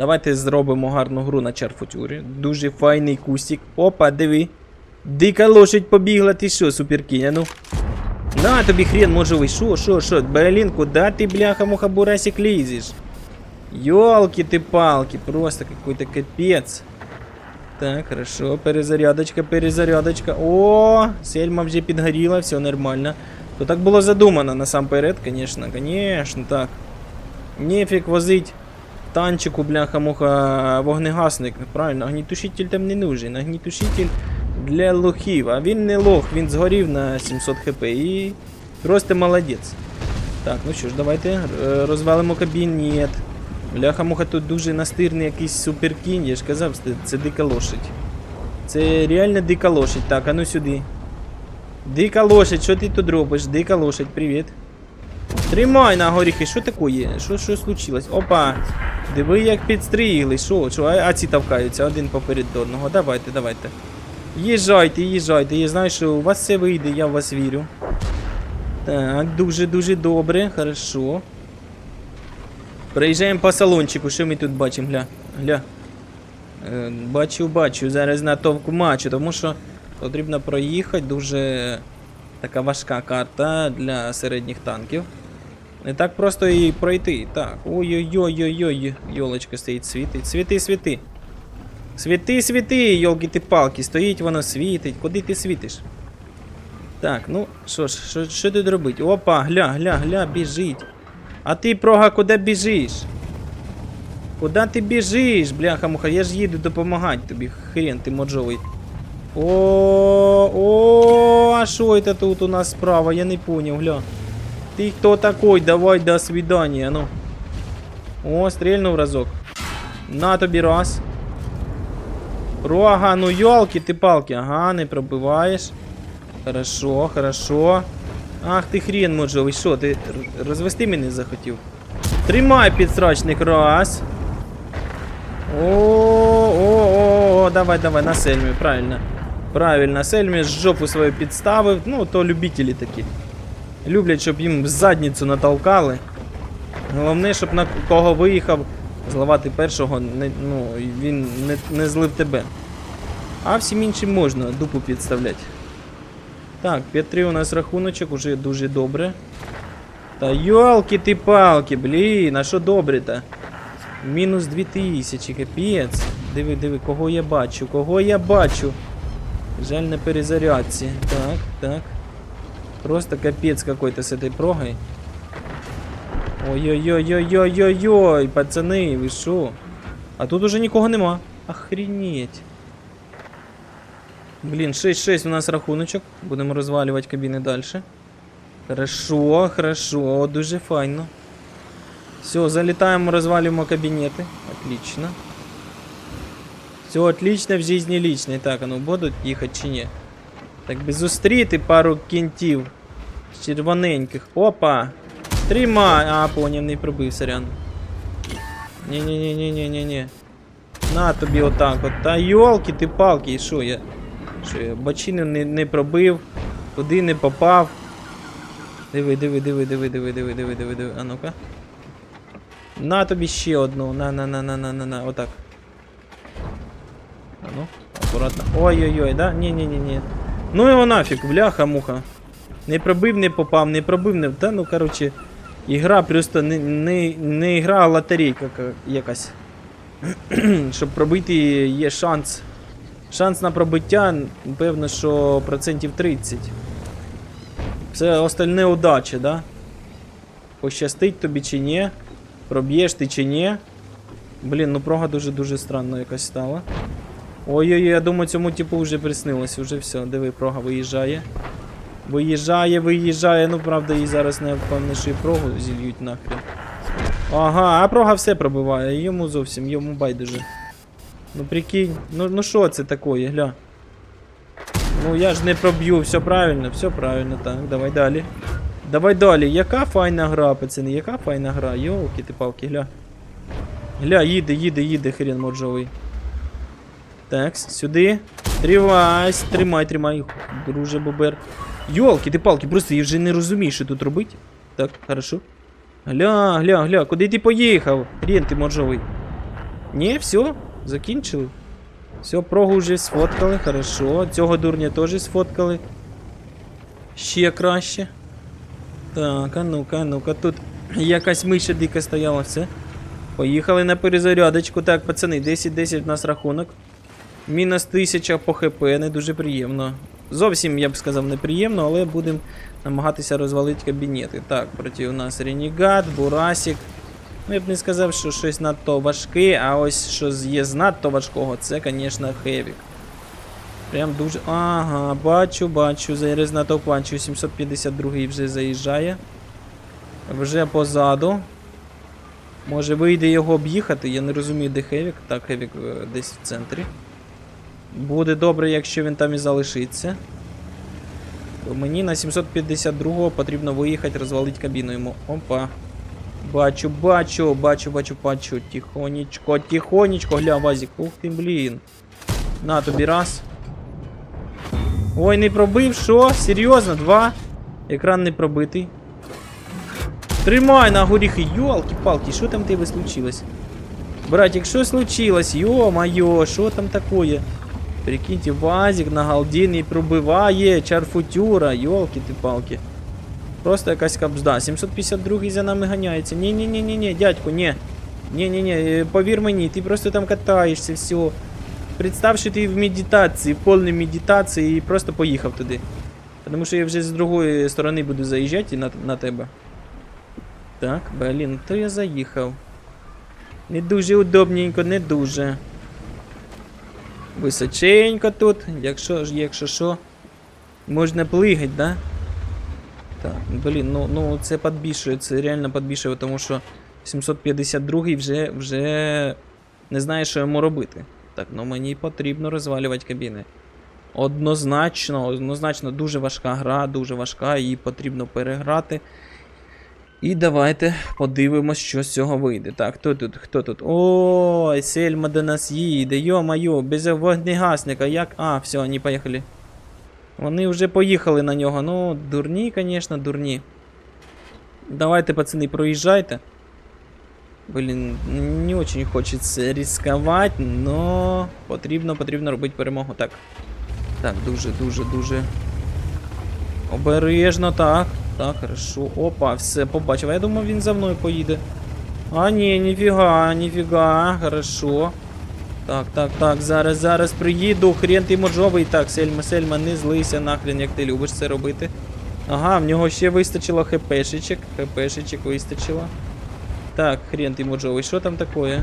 Давайте зробимо гарну гру на черфутюрі. Дуже файний кустик. Опа, диви. Дика лошадь побігла, ти що, суперкінь, а ну. На тобі хрен можовий, шо, шо, шо, Блін, куда ти, бляха, муха бурасик лізеш? Ёлки ты палки, просто какой-то капец. Так, хорошо, перезарядочка, перезарядочка. О, сельма вже підгоріла, все нормально. То так було задумано насамперед, конечно, конечно, так. Нефіг возить танчику, бляха-муха, вогнегасник. Правильно, огнітушитель там не нужен. Огнітушитель для лохів. А він не лох, він згорів на 700 хп і просто молодець. Так, ну що ж, давайте е, розвалимо кабінет. Бляха-муха тут дуже настирний якийсь суперкінь, я ж казав, це, це дика лошадь. Це реально дика лошадь. Так, а ну сюди. Дика лошадь, що ти тут робиш? Дика лошадь, привіт. Тримай на горіхи, що таке? Що, що случилось? Опа! Диви, як підстрігли, що, що, а, ці тавкаються один поперед одного. Давайте, давайте. Їжджайте, їжджайте, я знаю, що у вас все вийде, я в вас вірю. Так, дуже-дуже добре, хорошо. Проїжджаємо по салончику, що ми тут бачимо, гля. Гля. Е, бачу, бачу, зараз натовку мачу, тому що потрібно проїхати дуже така важка карта для середніх танків. Не так просто її пройти. Так. Ой-ой-ой-ой-ой. Йолочка стоїть, світить. Світи, світи. Світи, світи, йолки ти палки, стоїть воно світить. Куди ти світиш? Так, ну що ж, що, тут робить? Опа, гля, гля, гля, біжить. А ти, прога, куди біжиш? Куди ти біжиш, бляха-муха? Я ж їду допомагати тобі, хрен ти моджовий. О, о, а що це тут у нас справа? Я не понял, гля. Ты кто такой? Давай до свидания, ну. О, стрельнув разок. На тобі раз. Рога, ну йолки ти палки. Ага, не пробиваєш. Хорошо, хорошо. Ах ти хрен можовий, що, ти р- розвести мене захотів? Тримай підсрачник, раз. О, о, о, о, давай, давай, на сельмі, правильно. Правильно, сельмі жопу свою підставив. Ну, то любителі такі. Люблять, щоб їм задницю натолкали. Головне, щоб на кого виїхав, зливати першого, не, ну, він не, не злив тебе. А всім іншим можна дупу підставляти. Так, 5-3 у нас рахуночок, уже дуже добре. Та йолки ти палки, блін, а що добре-то? Мінус 2000, капець. Диви, диви, кого я бачу, кого я бачу. Жаль на перезарядці. Так, так. Просто капец какой-то с этой прогой. Ой-ой-ой-ой-ой-ой-ой, пацани, ви шо? А тут уже нікого нема. Охренеть. Блін, 6-6 у нас рахуночок. Будемо розвалювати кабіни далі. Хорошо, хорошо, дуже файно. Все, залітаємо, розвалюємо кабінети. Отлично. Все отлично в житті лічно. Так, а ну будуть їхати чи ні? Так би зустріти пару кінтів червоненьких. Опа! Тримай! А, поняв, не пробив, сорян. Ні-ні-ні-ні-ні-ні-ні. На тобі отак от. Та йолки ти палки, і що я? Що я бачину не, не пробив, туди не попав. Диви, диви, диви, диви, диви, диви, диви, диви, диви. А ну-ка. На тобі ще одну. На, на, на, на, на, на, на, отак. А ну, акуратно. Ой-ой-ой, да? Ні-ні-ні-ні. Ну його нафіг, бляха-муха. Не пробив, не попав, не пробив, не. Та ну коротше. Ігра просто не, не, не ігра, а лотерейка якась. Щоб пробити є шанс. Шанс на пробиття, певно, що процентів 30. Все остальне удача, да? Пощастить тобі чи ні? Проб'єш ти чи ні? Блін, ну прога дуже-дуже странно якась стала. Ой-ой-ой, я думаю, цьому типу вже приснилось, вже все. Диви, прога виїжджає. Виїжджає, виїжджає. Ну, правда, їй зараз не впевнений, що і прогу зільють нахрен. Ага, а прога все пробиває, йому зовсім, йому байдуже. Ну прикинь, ну ну що це таке, гля. Ну я ж не проб'ю, все правильно, все правильно, так, давай далі. Давай далі. Яка файна гра, пацани, яка файна гра, йолки ти палки, гля. Гля, їде, їде, їде, хрен моджовий. Так, сюди. Тривай, тримай, тримай, друже бобер. Йолки, ти палки, просто я вже не розумію, що тут робити. Так, хорошо. Гля, гля, гля, куди ти поїхав? Хрен ти моржовий. Ні, все, закінчили. Все, прогу вже сфоткали, хорошо. Цього дурня теж сфоткали. Ще краще. Так, а ну-ка, а ну-ка, тут якась миша дика стояла, все. Поїхали на перезарядочку. Так, пацани, 10-10 в нас рахунок. Мінус 1000 по ХП, не дуже приємно. Зовсім, я б сказав, неприємно, але будемо намагатися розвалити кабінети. Так, проти у нас Ренігат, Бурасік. Ну, я б не сказав, що щось надто важке, а ось що є з надто важкого, це, звісно, Хевік. Прям дуже. Ага, бачу, бачу. Зараз на топ бачу. 752 вже заїжджає. Вже позаду. Може вийде його об'їхати, я не розумію, де Хевік. Так, Хевік е, десь в центрі. Буде добре, якщо він там і залишиться. Мені на 752-го потрібно виїхати, розвалити кабіну йому. Опа. Бачу, бачу, бачу, бачу, бачу. Тихонечко, тихонечко, гля, Вазік. Ух ти, блін. На тобі раз. Ой, не пробив, що? Серйозно? Два? Екран не пробитий. Тримай на горіхи, йолки-палки, що там тебе случилось? Братик, що случилось? Йо-моє, що там такое? Прикиньте, Вазик на галдіні пробиває чарфутюра, йолки-ти-палки. Просто якась кабзда. 752 за нами ганяється. Ні-ні-ні-ні, дядько, ні. Ні-ні-ні, е, повір мені, ти просто там катаєшся, все. Представ, що ти в медитації, в повній медитації і просто поїхав туди. Тому що я вже з другої сторони буду заїжджати на, на тебе. Так, блін, то я заїхав. Не дуже удобненько, не дуже. Височенько тут, якщо ж, якщо що. Можна плигать, да? Так, блін, ну, ну це підбільшує, це реально підбільшує, тому що 752 вже, вже не знає, що йому робити. Так, ну мені потрібно розвалювати кабіни. Однозначно, однозначно, дуже важка гра, дуже важка, її потрібно переграти. І давайте подивимось, що з цього вийде. Так, хто тут? Хто тут? Ой, Сельма до нас їде. Йо-майо, без вогнегасника. Як. А, все, вони поїхали. Вони вже поїхали на нього. Ну, дурні, звісно, дурні. Давайте, пацани, проїжджайте. Блін, не очень хочеться ризикувати, но потрібно, потрібно робити перемогу. Так. Так, дуже, дуже, дуже. Обережно, так. Так, хорошо. Опа, все, побачив. Я думав, він за мною поїде. А, ні, ніфіга, ніфіга, хорошо. Так, так, так, зараз, зараз приїду. Хрен ти можовий. Так, Сельма, Сельма, не злися нахрен, як ти любиш це робити. Ага, в нього ще вистачило хпшечек. Хпшечек вистачило. Так, хрен ти можовий, що там такое?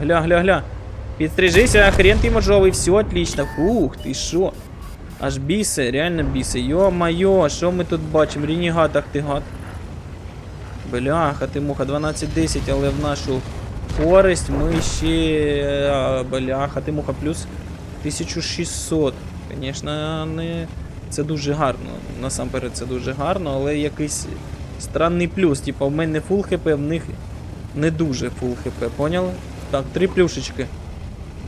Гля, гля, гля. Підстрижися, хрен ти можовий, все отлично. Фух, ти що? Аж біси, реально біси. Йо-майо, що ми тут бачимо? Ренігат, ах ти гад. Бляха, ти муха, 12-10, але в нашу користь ми ще. Бляха, ти муха, плюс 1600. Звісно, не. Це дуже гарно. Насамперед це дуже гарно, але якийсь странний плюс. Типа в мене фул хп, в них не дуже фул хп, поняли? Так, три плюшечки.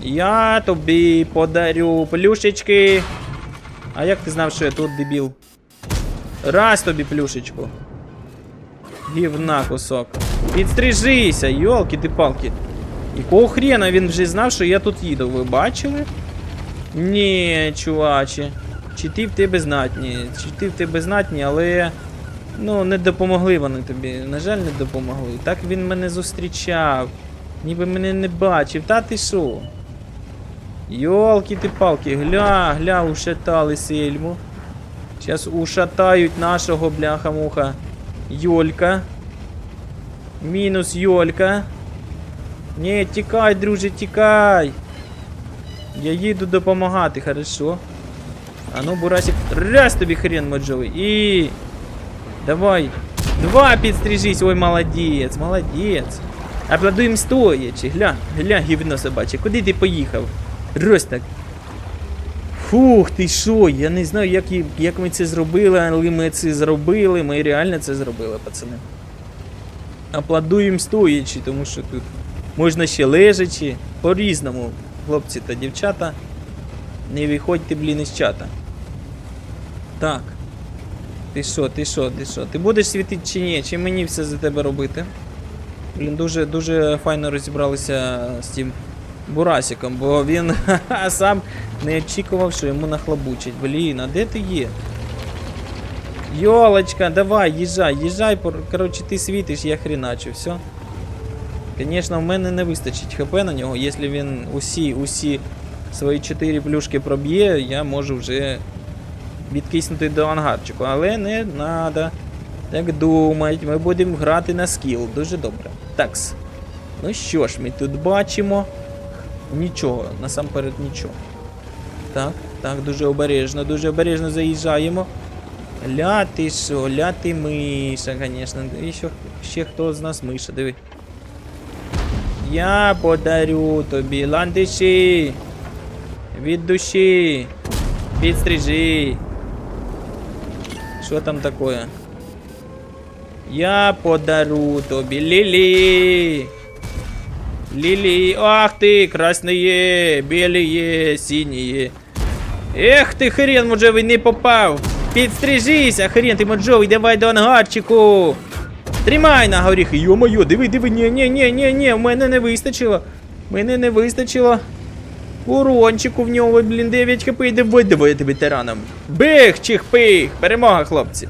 Я тобі подарю плюшечки. А як ти знав, що я тут дебіл? Раз тобі плюшечку. Гівна кусок. Підстрижися, йолки ти палки. Якого хрена він вже знав, що я тут їду, ви бачили? Ні, чуваче. Чи ти в тебе знатні, чи ти в тебе знатні, але. Ну, не допомогли вони тобі. На жаль, не допомогли. Так він мене зустрічав. Ніби мене не бачив. Та ти що? Йолки ти палки, гля, гля, ушатали сельму. Сейчас ушатають нашого бляха-муха. Йолька. Мінус Йолька. Ні, тікай, друже, тікай. Я їду допомагати, хорошо. А ну, Бурасик, раз тобі хрен моджовий. І. Давай. Два підстрижись, ой, молодець, молодець. Аплодуємо стоячи. Гля, гля, гівно собаче. Куди ти поїхав? Рось так. Фух, ти що? Я не знаю, як, як ми це зробили, але ми це зробили. Ми реально це зробили, пацани. Аплодуємо стоячи, тому що тут можна ще лежачи. По-різному, хлопці та дівчата. Не виходьте, блін, із чата. Так. Ти що, ти що, ти що? Ти будеш світити чи ні? Чи мені все за тебе робити? Блін, дуже, дуже файно розібралися з цим Бурасиком, бо він сам не очікував, що йому нахлобучить. Блін, а де ти є? Йолочка, давай, їжджай, їжджай, коротше, ти світиш, я хріначу, все. Звісно, в мене не вистачить хп на нього, якщо він усі, усі свої 4 плюшки проб'є, я можу вже відкиснути до ангарчику. Але не треба так думати, ми будемо грати на скіл. Дуже добре. Такс. Ну що ж, ми тут бачимо. Нічого, насамперед нічого. Так, так, дуже обережно, дуже обережно заїжджаємо. Ля ти що, ля ти миша, звісно. І ще, ще хто з нас миша, диви. Я подарю тобі ландиші. Від душі. Підстрижи. Що там таке? Я подару тобі лілі. Лілі. Ах ти, красне, біліє, сініє. Ех ти хрен можевий не попав. Підстрижися, хрен ти моджовий, давай до ангарчику. Тримай на горіхи, йо-моє, диви, диви, ні, ні, ні, ні, ні, в мене не вистачило. Мене не вистачило. Урончику в нього, блін, 9 хп, диви, диви, я тебе тираном. Бих, чих-пих, перемога, хлопці.